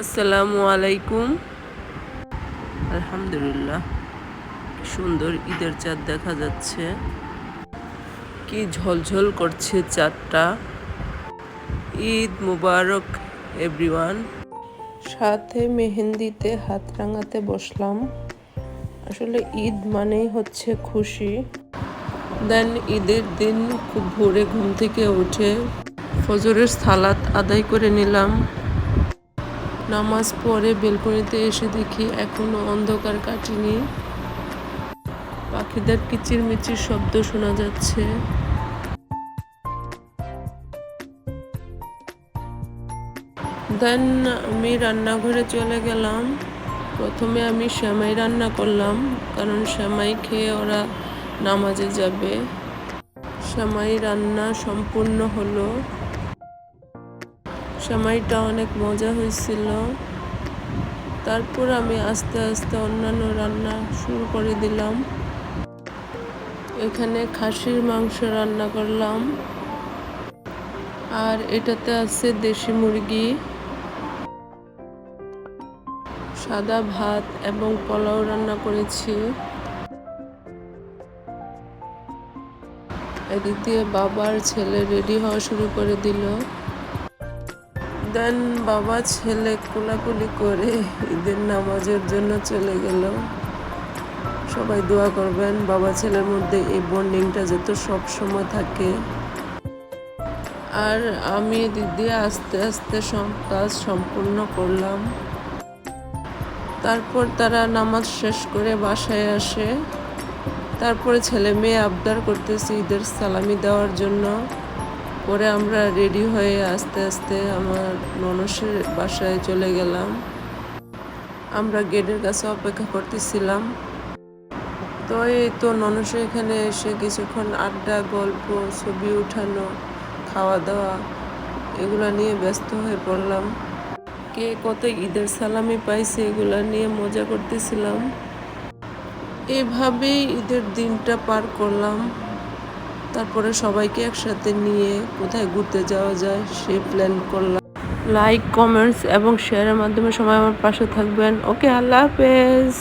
আসসালামু আলাইকুম। আলহামদুলিল্লাহ, সুন্দর ঈদের চাঁদ দেখা যাচ্ছে। কি ঝলঝল করছে চাঁদটা। ঈদ মুবারক, এভরিওয়ান। সাথে মেহেন্দিতে হাত রাঙাতে বসলাম। আসলে ঈদ মানেই হচ্ছে খুশি। দেন ঈদের দিন খুব ভোরে ঘুম থেকে উঠে ফজরের সালাত আদায় করে নিলাম। নামাজ পড়ে বেলকনিতে এসে দেখি এখনও অন্ধকার কাটেনি। পাখিদের কিচির মিচির শব্দ শোনা যাচ্ছে। দেন আমি রান্নাঘরে চলে গেলাম। প্রথমে আমি শ্যামাই রান্না করলাম, কারণ শ্যামাই খেয়ে ওরা নামাজে যাবে। শ্যামাই রান্না সম্পূর্ণ হলো। সেমাইটা অনেক মজা হয়েছিল। তারপর আমি আস্তে আস্তে অন্যান্য রান্না শুরু করে দিলাম। এখানে খাসির মাংস রান্না করলাম। আর এটাতে আছে দেশি মুরগি। সাদা ভাত এবং পোলাও রান্না করেছি। এদিক দিয়ে বাবার ছেলে রেডি হওয়া শুরু করে দিল। দেন বাবা ছেলে কোলাকুলি করে ঈদের নামাজের জন্য চলে গেল। সবাই দোয়া করবেন, বাবা ছেলের মধ্যে এই বন্ডিংটা যাতে সব সময় থাকে। আর আমি দিদি আস্তে আস্তে সব কাজ সম্পূর্ণ করলাম। তারপর তারা নামাজ শেষ করে বাসায় আসে। তারপরে ছেলে মেয়ে আবদার করতেছে ঈদের সালামি দেওয়ার জন্য। পরে আমরা রেডি হয়ে আস্তে আস্তে আমার ননসের বাসায় চলে গেলাম। আমরা গেটের কাছে অপেক্ষা করতেছিলাম। তো এই তো ননসে এখানে এসে কিছুক্ষণ আড্ডা, গল্প, ছবি উঠানো, খাওয়া দাওয়া এগুলো নিয়ে ব্যস্ত হয়ে পড়লাম। কে কত ঈদের সালামি পাইছে এগুলো নিয়ে মজা করতেছিলাম। এভাবেই ঈদের দিনটা পার করলাম। তারপরে সবাইকে একসাথে নিয়ে কোথায় ঘুরতে যাওয়া যায় সে প্ল্যান করলাম। লাইক কমেন্টস এবং শেয়ারের মাধ্যমে সবাই আমার পাশে থাকবেন। ওকে আল্লাহ হাফেজ।